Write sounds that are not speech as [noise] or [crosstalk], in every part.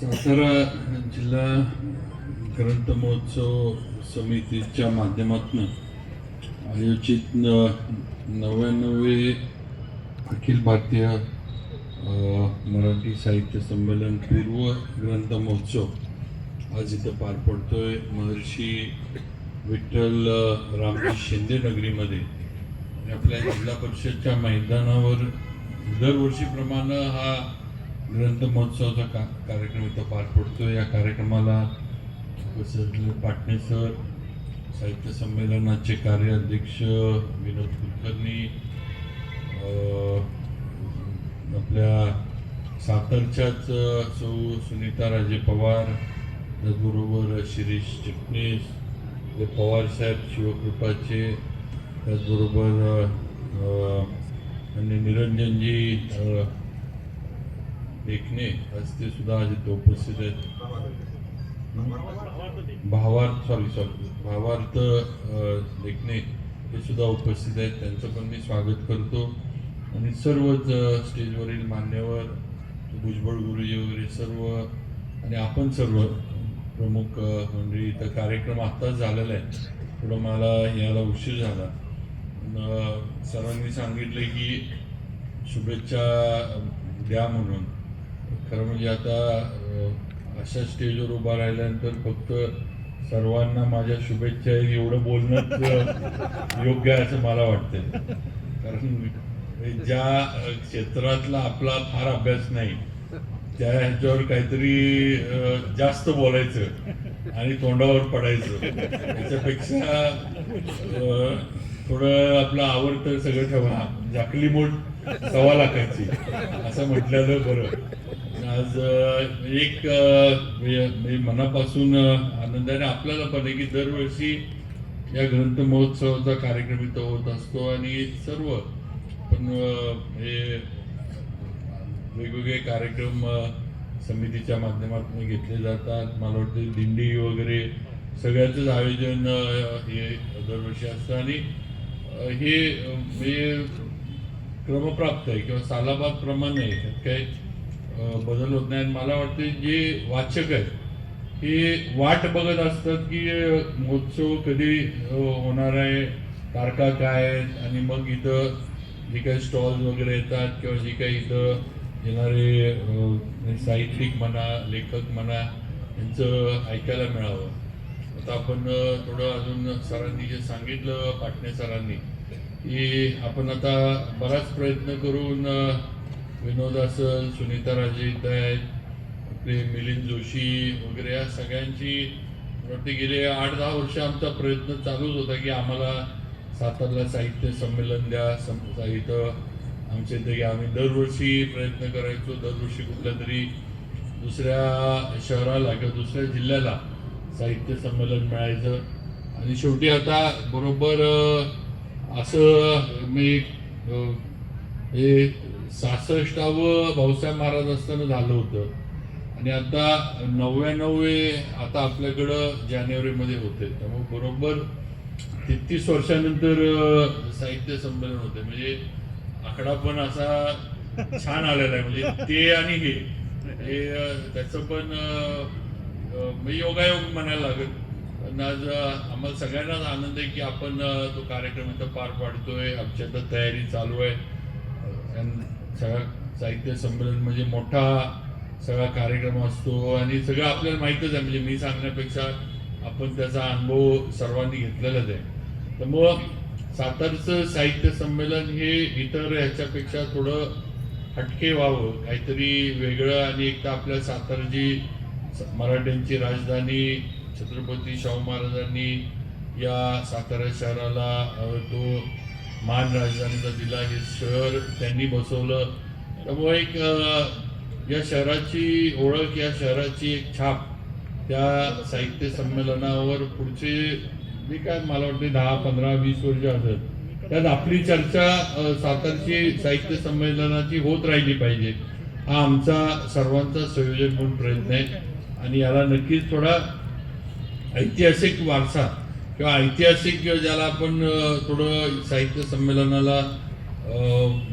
सातारा जिल्हा ग्रंथ महोत्सव समितीच्या माध्यमातून आयोजित न नव्याण्णवे अखिल भारतीय मराठी साहित्य संमेलन पूर्व ग्रंथ महोत्सव. आज इथं पार पडतोय महर्षी विठ्ठल रामजी शिंदे नगरीमध्ये. आपल्या जिल्हा परिषदच्या मैदानावर दरवर्षीप्रमाणे हा ग्रंथ महोत्सवाचा का कार्यक्रम इथं पार पडतो या कार्यक्रमाला उपस्थित पाटणे सर साहित्य संमेलनाचे कार्याध्यक्ष विनोद कुलकर्णी आपल्या सातारच्याच सौ सुनीता राजे पवार त्याचबरोबर शिरीष चिटणीस ते पवार साहेब शिवकृपाचे त्याचबरोबर आणि निरंजनजी देखणे आज ते सुद्धा आज इथे उपस्थित आहेत. भावार्थ सॉरी सॉरी भावार्थ अं, देखणे हे सुद्धा उपस्थित आहेत. त्यांचं पण मी स्वागत करतो. आणि सर्वच स्टेजवरील मान्यवर भुजबळ गुरुजी वगैरे सर्व आणि आपण सर्व प्रमुख मंडळी इथं कार्यक्रम आत्ताच झालेला आहे. थोडं मला यायला उशीर झाला. सरांनी सांगितलं की शुभेच्छा द्या म्हणून. खरं म्हणजे आता अशा स्टेजवर उभा राहिल्यानंतर फक्त सर्वांना माझ्या शुभेच्छा एवढं बोलणंच अं, [laughs] योग्य आहे असं मला वाटतंय. कारण ज्या क्षेत्रातला आपला फार अभ्यास नाही त्या ह्याच्यावर काहीतरी जास्त बोलायचं आणि तोंडावर पडायचं. त्याच्यापेक्षा थोडं आपलं आवडतं सगळं ठेवा. झाकली मोठ सव्वा लाखाची असं म्हटलेलं बरं. आज एक म्हणजे मनापासून आनंदाने आपल्याला पण आहे की दरवर्षी या ग्रंथ महोत्सवाचा कार्यक्रम इथं होत असतो आणि सर्व पण हे वेगवेगळे कार्यक्रम समितीच्या माध्यमातून घेतले जातात. मला वाटतं दिंडी वगैरे सगळ्याचंच आयोजन हे दरवर्षी असतं आणि हे क्रमप्राप्त आहे किंवा सालाबाद प्रमाणे आहे. त्यात काही बदल होत नाही आणि मला वाटते जे वाचक आहेत हे वाट बघत असतात की महोत्सव कधी होणार आहे तारखा काय आहेत? आणि मग इथं जे काही स्टॉल्स वगैरे येतात किंवा जे काही इथं येणारे म्हणजे साहित्यिक म्हणा लेखक म्हणा यांचं ऐकायला मिळावं. आता आपण थोडं अजून सरांनी जे सांगितलं पाटणे सरांनी की आपण आता बराच प्रयत्न करून विनोद असल सुनीता राजे इथं आहेत आपले मिलिंद जोशी वगैरे या सगळ्यांची वाटते गेले आठ दहा वर्ष आमचा प्रयत्न चालूच होता की आम्हाला सातारला साहित्य संमेलन द्या. सम साहित्य आमच्या इथे आम्ही दरवर्षी प्रयत्न करायचो दरवर्षी कुठल्या तरी दुसऱ्या शहराला किंवा दुसऱ्या जिल्ह्याला साहित्य संमेलन मिळायचं. आणि शेवटी आता बरोबर असं मी हे सासष्टावं भाऊसाहेब महाराज असताना झालं होतं. आणि आता नव्याण्णवे आता आपल्याकडं जानेवारीमध्ये होते त्यामुळे बरोबर तेहतीस वर्षानंतर साहित्य संमेलन होते म्हणजे आकडा पण असा छान आलेला आहे. म्हणजे ते आणि हे. त्याचं पण म्हणजे योगायोग म्हणायला लागेल. पण आज आम्हाला सगळ्यांनाच आनंद आहे की आपण तो कार्यक्रम इथं पार पाडतोय. आमची आता तयारी चालू आहे. सगळा साहित्य संमेलन म्हणजे मोठा सगळा कार्यक्रम असतो आणि सगळं आपल्याला माहीतच आहे. म्हणजे मी सांगण्यापेक्षा आपण त्याचा अनुभव सर्वांनी घेतलेलाच आहे. तर मग सातारचं साहित्य संमेलन हे इतर ह्याच्यापेक्षा थोडं हटके व्हावं काहीतरी वेगळं आणि एक तर आपल्या सातारची मराठ्यांची राजधानी छत्रपती शाहू महाराजांनी या सातारा शहराला तो मान राजधानीचा दिला हे शहर त्यांनी बसवलं. त्यामुळे एक या शहराची ओळख या शहराची एक छाप त्या साहित्य संमेलनावर पुढचे जे काय मला वाटते दहा पंधरा वीस वर्ष असत त्यात आपली चर्चा सातारची साहित्य संमेलनाची होत राहिली पाहिजे. हा आमचा सर्वांचा संयोजन म्हणून प्रयत्न आहे. आणि याला नक्कीच थोडा ऐतिहासिक वारसा किंवा ऐतिहासिक ज्याला आपण थोडं साहित्य संमेलनाला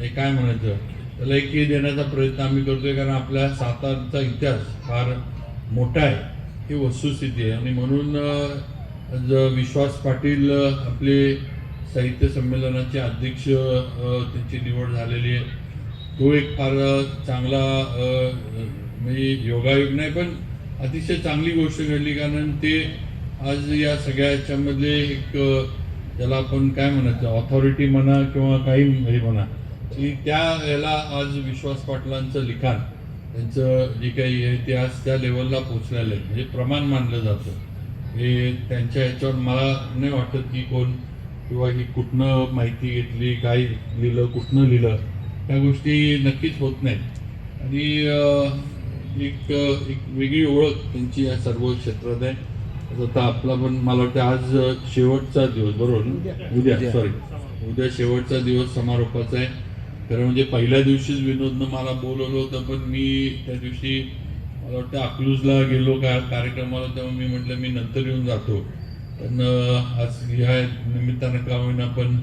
हे काय म्हणायचं त्याला एक देण्याचा प्रयत्न आम्ही करतोय कारण आपल्या सातारचा इतिहास फार मोठा आहे ही वस्तुस्थिती आहे. आणि म्हणून अ, विश्वास पाटील आपले साहित्य संमेलनाचे अध्यक्ष त्यांची निवड झालेली आहे. तो एक फार चांगला म्हणजे योगायोग नाही पण अतिशय चांगली गोष्ट घडली कारण ते आज या सगळ्या याच्यामध्ये एक ज्याला आपण काय म्हणायचं ऑथॉरिटी म्हणा किंवा काही हे म्हणा की त्या याला आज विश्वास पाटलांचं लिखाण त्यांचं जे काही आहे ते आज त्या लेवलला पोचलेलं आहे. म्हणजे प्रमाण मानलं जातं. हे त्यांच्या ह्याच्यावर मला नाही वाटत की कोण किंवा ही कुठनं माहिती घेतली काय लिहिलं कुठनं लिहिलं त्या गोष्टी नक्कीच होत नाहीत. आणि एक एक वेगळी ओळख त्यांची या सर्व क्षेत्रात आहे. आता आपला पण मला वाटतं आज शेवटचा दिवस बरोबर? ना? उद्या सॉरी उद्या शेवटचा दिवस समारोपाचा आहे. खरं म्हणजे पहिल्या दिवशीच विनोदनं मला बोलवलं होतं पण मी त्या दिवशी मला वाटतं अकलूजला गेलो का कार्यक्रमाला तेव्हा मी म्हटलं मी नंतर येऊन जातो. पण आज ह्या निमित्तानं का होईना पण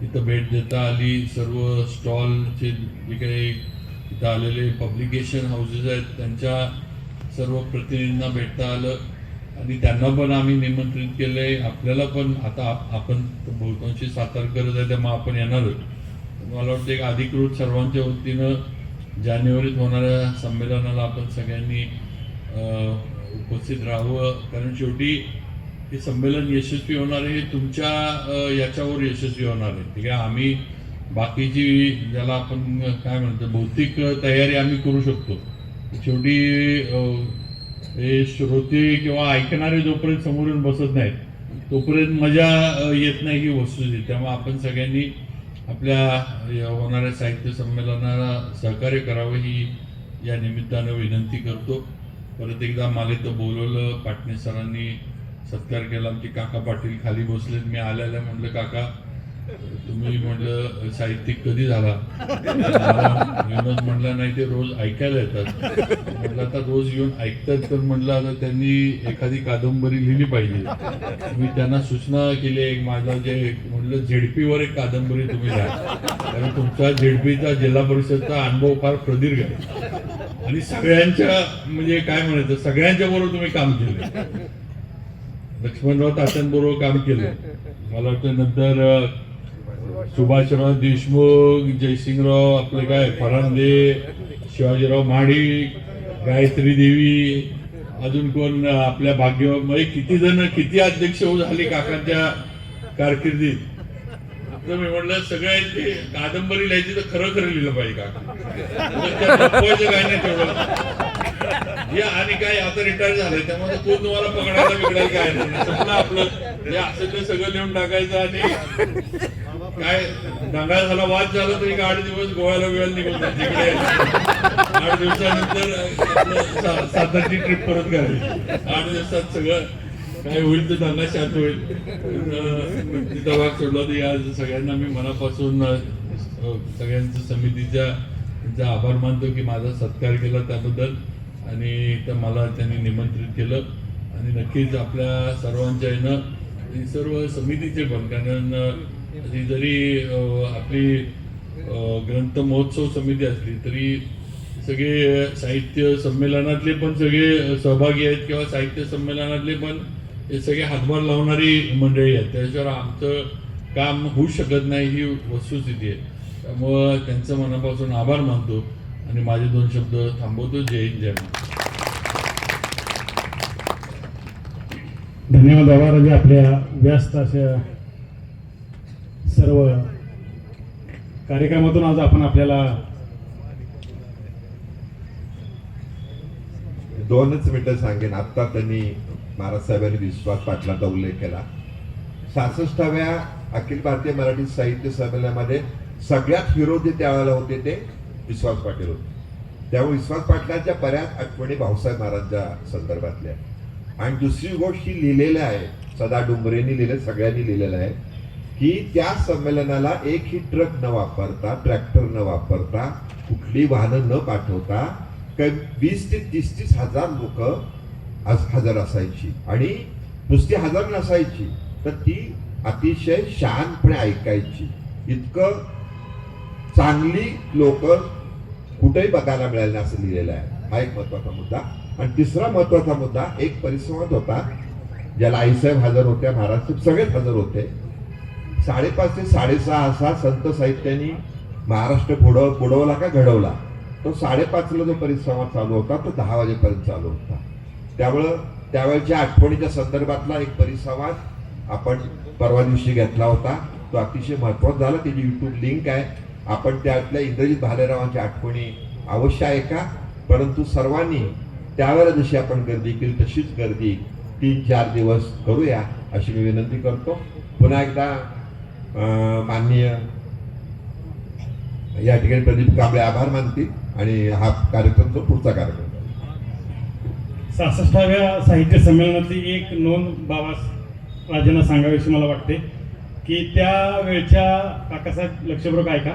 तिथं भेट देता आली. सर्व स्टॉलचे जे काही इथं आलेले पब्लिकेशन हाऊसेस आहेत त्यांच्या सर्व प्रतिनिधींना भेटता आलं. आणि त्यांना पण आम्ही निमंत्रित केलंय. आपल्याला पण आता आप- आपण बहुतांशी सातार करत आहे त्यामुळे आपण येणारच पण मला वाटतं एक अधिकृत सर्वांच्या वतीनं जानेवारीत होणाऱ्या संमेलनाला आपण सगळ्यांनी उपस्थित राहावं. कारण शेवटी हे संमेलन यशस्वी होणार आहे तुमच्या याच्यावर यशस्वी होणार आहे. ठीक आहे? आम्ही बाकीची ज्याला आपण काय म्हणतो भौतिक तयारी आम्ही करू शकतो. शेवटी हे श्रोते किंवा ऐकणारे जोपर्यंत समोरून बसत नाहीत तोपर्यंत मजा येत नाही ही वस्तुस्थिती त्यामुळे आपण सगळ्यांनी आपल्या होणाऱ्या साहित्य संमेलनाला सहकार्य करावं ही या निमित्तानं विनंती करतो. परत एकदा मला इथं बोलवलं पाटणे सरांनी सत्कार केला आमचे काका पाटील खाली बसलेत मी आल्याला म्हटलं काका तुम्ही म्हटलं साहित्यिक कधी झाला? मला विनोद म्हणला नाही ते रोज ऐकायला येतात. म्हटलं आता रोज येऊन ऐकतात तर म्हटलं आता त्यांनी एखादी कादंबरी लिहिली पाहिजे. मी त्यांना सूचना केली एक माझा जे म्हटलं झेडपीवर एक कादंबरी तुम्ही लिहा कारण तुमचा झेडपीचा जिल्हा परिषदचा अनुभव फार प्रदीर्घ आहे. आणि सगळ्यांच्या म्हणजे काय म्हणायचं सगळ्यांच्या बरोबर तुम्ही काम केलं. लक्ष्मणराव तात्यांबरोबर काम केलं. मला वाटतं नंतर सुभाषराव देशमुख जयसिंगराव आपले काय फरांदे शिवाजीराव महाडिक गायत्री देवी अजून कोण आपल्या भाग्य म्हणजे किती जण किती अध्यक्ष झाले काकांच्या कारकिर्दीत? तर मी म्हटलं सगळ्यांची कादंबरी लिहायची तर खरं खरं लिहिलं पाहिजे का काय नाही तेवढं. या आणि काय आता रिटायर झालंय त्यामुळे कोण तुम्हाला पकडायला बिघडायला काय नाही. आपलं. हे असं ते सगळं लिहून टाकायचं आणि काय दंगा झाला वाद झाला तरी एक आठ दिवस गोव्याला वेळ निघून तिकडे आठ दिवसानंतर आपलं सातारची ट्रिप परत करायची आठ दिवसात सगळं काय होईल तर दंगा शांत होईल. तिचा तिथं भाग सोडला तर आज सगळ्यांना मी मनापासून सगळ्यांच्या सगळ्यांचं समितीच्या त्यांचा आभार मानतो की माझा सत्कार केला त्याबद्दल. आणि तर मला त्यांनी निमंत्रित केलं. आणि नक्कीच आपल्या सर्वांच्या येणं सर्व समितीचे पण कारण ही जरी आपली ग्रंथ महोत्सव समिती असली तरी सगळे साहित्य संमेलनातले पण सगळे सहभागी आहेत किंवा साहित्य संमेलनातले पण हे सगळे हातभार लावणारी मंडळी आहेत. त्याच्यावर आमचं काम होऊ शकत नाही ही वस्तुस्थिती आहे. त्यामुळं त्यांचं मनापासून आभार मानतो आणि माझे दोन शब्द थांबवतो. जय हिंद जय धन्यवाद बाबा राजे म्हणजे आपल्या व्यस्त अशा सर्व कार्यक्रमातून आज आपण आपल्याला दोनच मिनिटं सांगेन. आत्ता त्यांनी महाराज साहेबांनी विश्वास पाटलांचा उल्लेख केला. सहासष्टाव्या अखिल भारतीय मराठी साहित्य संमेलनामध्ये सगळ्यात विरोधी त्यावेळेला होते ते विश्वास पाटील होते. त्यामुळे विश्वास पाटलांच्या बऱ्याच आठवणी भाऊसाहेब महाराजांच्या संदर्भातल्या आणि दुसरी गोष्ट ही लिहिलेल्या आहे. सदा डुंबरेंनी लिहिले सगळ्यांनी लिहिलेलं आहे. की त्या संमेलनाला एक ही ट्रक न वापरता ट्रॅक्टर न वापरता कुठली वाहनं न पाठवता काही वीस ते तीस तीस हजार लोक हजर असायची. आणि नुसती हजर नसायची तर ती अतिशय शांतपणे ऐकायची. इतकं चांगली लोक कुठेही बघायला मिळेल असं लिहिलेलं आहे. हा एक महत्त्वाचा मुद्दा. आणि तिसरा महत्त्वाचा मुद्दा एक परिसंवाद होता. ज्याला आईसाहेब हजर होत्या महाराष्ट्र सगळेच हजर होते. साडेपाच ते साडेसहा असा संत साहित्याने महाराष्ट्र बुडव बुडवला का घडवला? तो साडेपाचला जो परिसंवाद चालू होता तो दहा वाजेपर्यंत चालू होता. त्यामुळं त्यावेळच्या आठवणीच्या संदर्भातला एक परिसंवाद आपण परवा दिवशी घेतला होता. तो अतिशय महत्त्वाचा झाला. त्याची यूट्यूब लिंक आहे. आपण त्यातल्या इंद्रजित भालेरावांची आठवणी अवश्य आहे का परंतु सर्वांनी त्यावेळेला जशी आपण गर्दी केली तशीच गर्दी तीन चार दिवस करूया अशी मी विनंती करतो. पुन्हा एकदा माननीय या ठिकाणी प्रदीप कांबळे आभार मानतील आणि हा कार्यक्रम जो पुढचा कार्यक्रम सहासष्टाव्या साहित्य संमेलनातली एक नोंद बाबा राजांना सांगावीशी मला वाटते की त्यावेळच्या काकासाहेब लक्षपूर्वक ऐका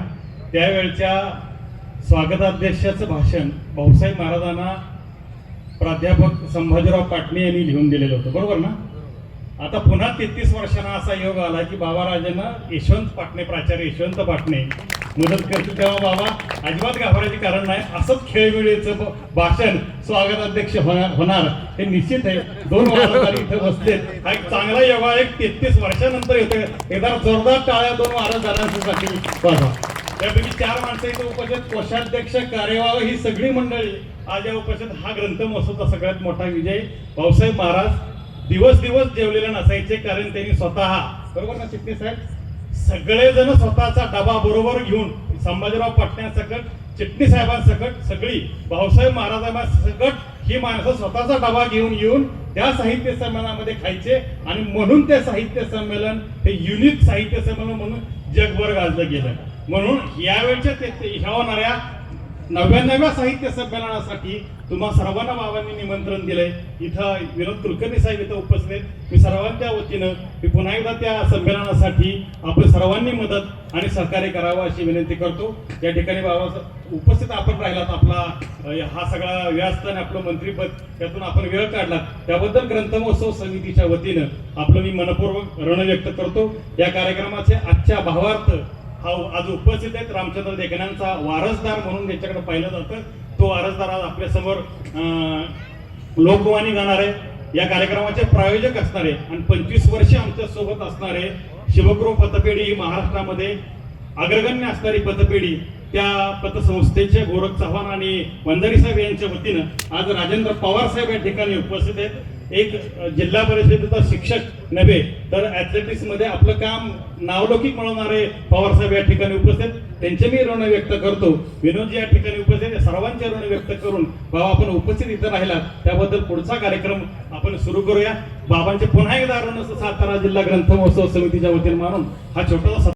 त्यावेळच्या स्वागताध्यक्षाचं भाषण भाऊसाहेब महाराजांना प्राध्यापक संभाजीराव पाटणे यांनी लिहून दिलेलं होतं. बरोबर ना? आता पुन्हा तेहतीस वर्षांना असा योग आला की बाबा राजांना यशवंत पाटणे प्राचार्य यशवंत पाटणे मदत करतील तेव्हा बाबा अजिबात घाबरायचे कारण नाही. असंच खेळमेळीचं भाषण स्वागताध्यक्ष होणार होणार हे निश्चित आहे. दोन वारसदार इथे बसले हा एक चांगला योगा एक तेहतीस वर्षानंतर येतोय. एकदा जोरदार टाळ्या दोन वारसदारांसाठी बघा. त्यापैकी चार माणसं इथे उपस्थित. कोषाध्यक्ष कार्यवाह ही सगळी मंडळी आज या उपस्थित. हा ग्रंथ महोत्सवचा सगळ्यात मोठा विजय. भाऊसाहेब महाराज दिवस दिवस जेवलेले नसायचे कारण त्यांनी स्वतः बरोबर ना चित्ते साहेब? सगळेजण स्वतःचा डबा बरोबर घेऊन संभाजीराव पाटण्यासकट चिटणी साहेबांसकट सगळी भाऊसाहेब महाराजांसकट ही माणसं स्वतःचा डबा घेऊन येऊन त्या साहित्य संमेलनामध्ये खायचे. आणि म्हणून ते साहित्य संमेलन हे युनिक साहित्य संमेलन म्हणून जगभर गाजलं गेलं. म्हणून यावेळच्या ते- ह्या होणाऱ्या नव्याण्णव्या साहित्य संमेलनासाठी तुम्हा सर्वांना बाबांनी निमंत्रण दिलंय. इथं विनोद कुलकर्णी साहेब इथं उपस्थित मी सर्वांच्या वतीनं मी पुन्हा एकदा त्या संमेलनासाठी आपण सर्वांनी मदत आणि सहकार्य करावं अशी विनंती करतो. या ठिकाणी बाबा उपस्थित आपण राहिलात आपला हा सगळा व्यास्त आणि आपलं मंत्रीपद त्यातून आपण वेळ काढला त्याबद्दल ग्रंथमहोत्सव समितीच्या वतीनं आपलं मी मनपूर्वक ऋण व्यक्त करतो. या कार्यक्रमाचे आजच्या भावार्थ हा आज उपस्थित आहेत. रामचंद्र देखण्यांचा वारसदार म्हणून ज्याच्याकडे पाहिलं जातं तो वारसदार आज आपल्यासमोर लोकवाणी गाणार आहे. या कार्यक्रमाचे प्रायोजक असणारे आणि पंचवीस वर्ष आमच्यासोबत असणारे शिवगृह पतपेढी ही महाराष्ट्रामध्ये अग्रगण्य असणारी पतपेढी त्या पतसंस्थेचे गोरख चव्हाण आणि वंजारी साहेब यांच्या वतीनं आज राजेंद्र पवार साहेब या ठिकाणी उपस्थित आहेत. एक जिल्हा परिषदेचा शिक्षक नव्हे तर ॲथलेटिक्समध्ये आपलं काम नावलौकिक मिळवणारे पवारसाहेब या ठिकाणी उपस्थित. त्यांचे मी ऋण व्यक्त करतो. विनोदजी या ठिकाणी उपस्थित सर्वांचे ऋण व्यक्त करून बाबा आपण उपस्थित इथं राहिला. त्याबद्दल पुढचा कार्यक्रम आपण सुरू करूया. बाबांचे पुन्हा एकदा ऋण सातारा जिल्हा ग्रंथ महोत्सव समितीच्या वतीने मानून हा छोटासा